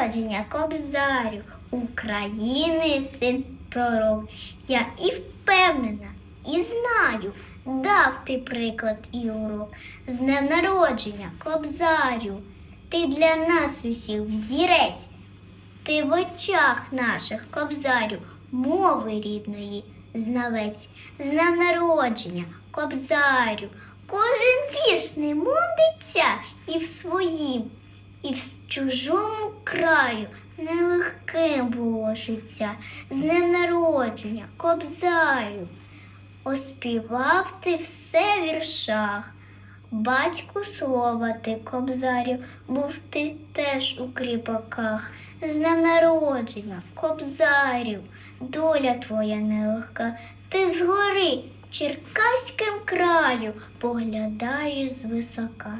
народження, кобзарю, України син пророк. Я і впевнена, і знаю, дав ти приклад і урок. З днем народження, кобзарю, ти для нас усіх взірець. Ти в очах наших кобзарю, мови рідної знавець, з днем народження, кобзарю, кожен вірш не мов дитя і в своїм, і в чужому краю нелегким було життя, з днем народження, кобзарю. Оспівав ти все в віршах. Батьку слова ти, кобзарю, був ти теж у кріпаках. З днем народження, кобзарю, доля твоя нелегка. Ти згори Черкаським краю поглядаєш звисока.